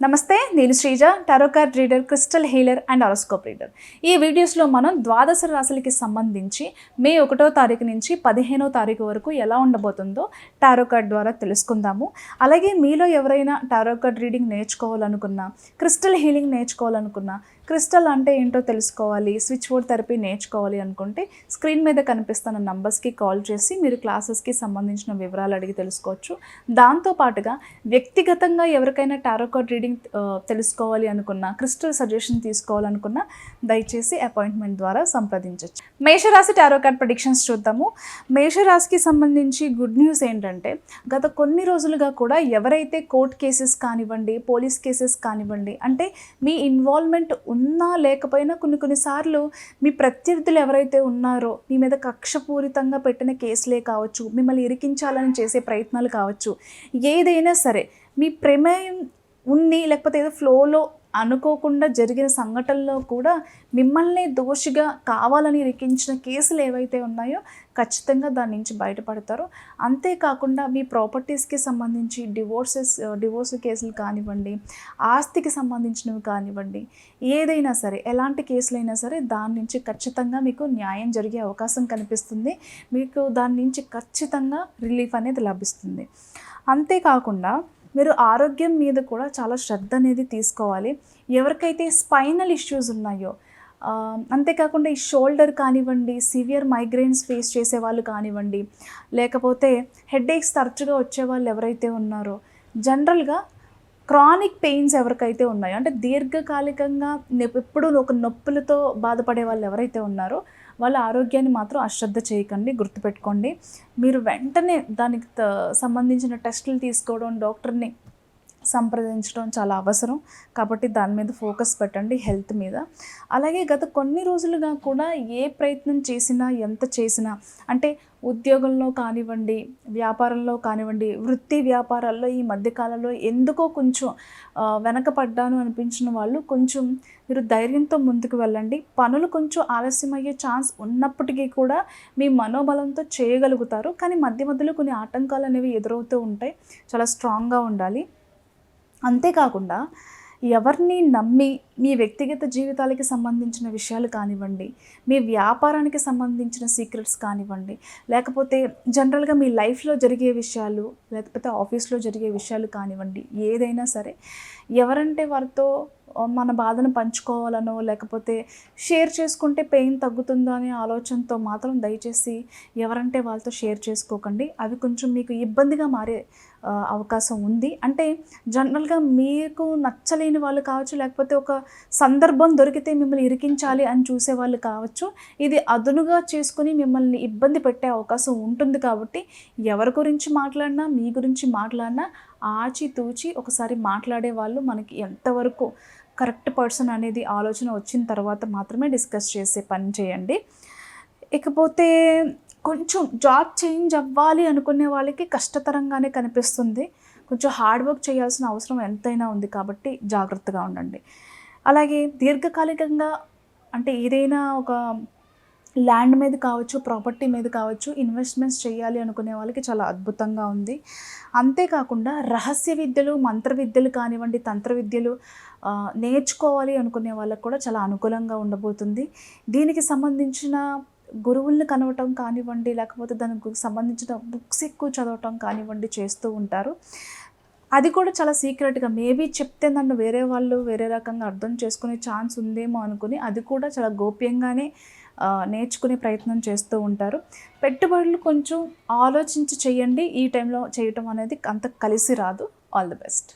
నమస్తే నేను Sreeja tarot card reader crystal healer and horoscope reader. ఈ వీడియోస్లో మనం ద్వాదశ రాశులకి సంబంధించి మే ఒకటో తారీఖు నుంచి పదిహేనో తారీఖు వరకు ఎలా ఉండబోతుందో టారో కార్డ్ ద్వారా తెలుసుకుందాము. అలాగే మీలో ఎవరైనా టారో కార్డ్ రీడింగ్ నేర్చుకోవాలనుకున్నా క్రిస్టల్ హీలింగ్ నేర్చుకోవాలనుకున్నా క్రిస్టల్ అంటే ఏంటో తెలుసుకోవాలి స్విచ్ బోర్డ్ థెరపీ నేర్చుకోవాలి అనుకుంటే స్క్రీన్ మీద కనిపిస్తున్న నంబర్స్కి కాల్ చేసి మీరు క్లాసెస్కి సంబంధించిన వివరాలు అడిగి తెలుసుకోవచ్చు. దాంతోపాటుగా వ్యక్తిగతంగా ఎవరికైనా టారో కార్డ్ రీడింగ్ తెలుసుకోవాలి అనుకున్నా క్రిస్టల్ సజెషన్ తీసుకోవాలనుకున్నా దయచేసి అపాయింట్మెంట్ ద్వారా సంప్రదించవచ్చు మేషరాశి టారో కార్డ్ ప్రొడిక్షన్స్ చూద్దాము. మేషరాశికి సంబంధించి గుడ్ న్యూస్ ఏంటంటే గత కొన్ని రోజులుగా కూడా ఎవరైతే కోర్ట్ కేసెస్ కానివ్వండి పోలీస్ కేసెస్ కానివ్వండి అంటే మీ ఇన్వాల్వ్మెంట్ ఉన్నా లేకపోయినా కొన్ని కొన్నిసార్లు మీ ప్రత్యర్థులు ఎవరైతే ఉన్నారో మీ మీద కక్షపూరితంగా పెట్టిన కేసులే కావచ్చు మిమ్మల్ని ఇరికించాలని చేసే ప్రయత్నాలు కావచ్చు ఏదైనా సరే మీ ప్రమేయం ఉన్ని లేకపోతే ఏదో ఫ్లోలో అనుకోకుండా జరిగిన సంఘటనలో కూడా మిమ్మల్ని దోషిగా కావాలని రికించిన కేసులు ఏవైతే ఉన్నాయో ఖచ్చితంగా దాని నుంచి బయటపడతారు. అంతేకాకుండా మీ ప్రాపర్టీస్కి సంబంధించి డివోర్సెస్ డివోర్స్ uh, కేసులు కానివ్వండి ఆస్తికి సంబంధించినవి కానివ్వండి ఏదైనా సరే ఎలాంటి కేసులైనా సరే దాని నుంచి ఖచ్చితంగా మీకు న్యాయం జరిగే అవకాశం కనిపిస్తుంది. మీకు దాని నుంచి ఖచ్చితంగా రిలీఫ్ అనేది లభిస్తుంది. అంతేకాకుండా మీరు ఆరోగ్యం మీద కూడా చాలా శ్రద్ధ అనేది తీసుకోవాలి. ఎవరికైతే స్పైనల్ ఇష్యూస్ ఉన్నాయో అంతేకాకుండా ఈ షోల్డర్ కానివ్వండి సివియర్ మైగ్రెయిన్స్ ఫేస్ చేసే వాళ్ళు కానివ్వండి లేకపోతే హెడేక్స్ తరచుగా వచ్చే వాళ్ళు ఎవరైతే ఉన్నారో జనరల్గా క్రానిక్ పెయిన్స్ ఎవరికైతే ఉన్నాయో అంటే దీర్ఘకాలికంగా ఎప్పుడూ ఒక నొప్పులతో బాధపడే వాళ్ళు ఎవరైతే ఉన్నారో వాళ్ళ ఆరోగ్యాన్ని మాత్రం అశ్రద్ధ చేయకండి గుర్తుపెట్టుకోండి. మీరు వెంటనే దానికి త- సంబంధించిన టెస్టులు తీసుకోవడం డాక్టర్ని సంప్రదించడం చాలా అవసరం. కాబట్టి దాని మీద ఫోకస్ పెట్టండి హెల్త్ మీద. అలాగే గత కొన్ని రోజులుగా కూడా ఏ ప్రయత్నం చేసినా ఎంత చేసినా అంటే ఉద్యోగంలో కానివ్వండి వ్యాపారంలో కానివ్వండి వృత్తి వ్యాపారాల్లో ఈ మధ్యకాలంలో ఎందుకో కొంచెం వెనకపడ్డాను అనిపించిన వాళ్ళు కొంచెం మీరు ధైర్యంతో ముందుకు వెళ్ళండి. పనులు కొంచెం ఆలస్యం అయ్యే ఛాన్స్ ఉన్నప్పటికీ కూడా మీ మనోబలంతో చేయగలుగుతారు. కానీ మధ్య మధ్యలో కొన్ని ఆటంకాలు అనేవి ఎదురవుతూ ఉంటాయి. చాలా స్ట్రాంగ్గా ఉండాలి. అంతేకాకుండా ఎవరిని నమ్మి మీ వ్యక్తిగత జీవితాలకి సంబంధించిన విషయాలు కానివ్వండి మీ వ్యాపారానికి సంబంధించిన సీక్రెట్స్ కానివ్వండి లేకపోతే జనరల్గా మీ లైఫ్లో జరిగే విషయాలు లేకపోతే ఆఫీస్లో జరిగే విషయాలు కానివ్వండి ఏదైనా సరే ఎవరంటే వారితో మన బాధను పంచుకోవాలనో లేకపోతే షేర్ చేసుకుంటే పెయిన్ తగ్గుతుందో అనే ఆలోచనతో మాత్రం దయచేసి ఎవరంటే వాళ్ళతో షేర్ చేసుకోకండి. అవి కొంచెం మీకు ఇబ్బందిగా మారే అవకాశం ఉంది. అంటే జనరల్గా మీకు నచ్చలేని వాళ్ళు కావచ్చు లేకపోతే ఒక సందర్భం దొరికితే మిమ్మల్ని ఇరికించాలి అని చూసే వాళ్ళు కావచ్చు. ఇది అదునుగా చేసుకుని మిమ్మల్ని ఇబ్బంది పెట్టే అవకాశం ఉంటుంది కాబట్టి ఎవరి గురించి మాట్లాడినా మీ గురించి మాట్లాడినా ఆచితూచి ఒకసారి మాట్లాడే వాళ్ళు మనకి ఎంతవరకు కరెక్ట్ పర్సన్ అనేది ఆలోచన వచ్చిన తర్వాత మాత్రమే డిస్కస్ చేసే పని చేయండి. ఇకపోతే కొంచెం జాబ్ చేంజ్ అవ్వాలి అనుకునే వాళ్ళకి కష్టతరంగానే కనిపిస్తుంది. కొంచెం హార్డ్ వర్క్ చేయాల్సిన అవసరం ఎంతైనా ఉంది కాబట్టి జాగ్రత్తగా ఉండండి. అలాగే దీర్ఘకాలికంగా అంటే ఏదైనా ఒక ల్యాండ్ మీద కావచ్చు ప్రాపర్టీ మీద కావచ్చు ఇన్వెస్ట్మెంట్స్ చేయాలి అనుకునే వాళ్ళకి చాలా అద్భుతంగా ఉంది. అంతేకాకుండా రహస్య విద్యలు మంత్ర విద్యలు కానివ్వండి తంత్ర విద్యలు నేర్చుకోవాలి అనుకునే వాళ్ళకి కూడా చాలా అనుకూలంగా ఉండబోతుంది. దీనికి సంబంధించిన గురువుల్ని కనవటం కానివ్వండి లేకపోతే దానికి సంబంధించిన బుక్స్ ఎక్కువ చదవటం కానివ్వండి చేస్తూ ఉంటారు. అది కూడా చాలా సీక్రెట్గా మేబీ చెప్తే నన్ను వేరే వాళ్ళు వేరే రకంగా అర్థం చేసుకునే ఛాన్స్ ఉందేమో అనుకుని అది కూడా చాలా గోప్యంగానే నేర్చుకునే ప్రయత్నం చేస్తూ ఉంటారు. పెట్టుబడులు కొంచెం ఆలోచించి చేయండి. ఈ టైంలో చేయటం అనేది అంత కలిసి రాదు. All the best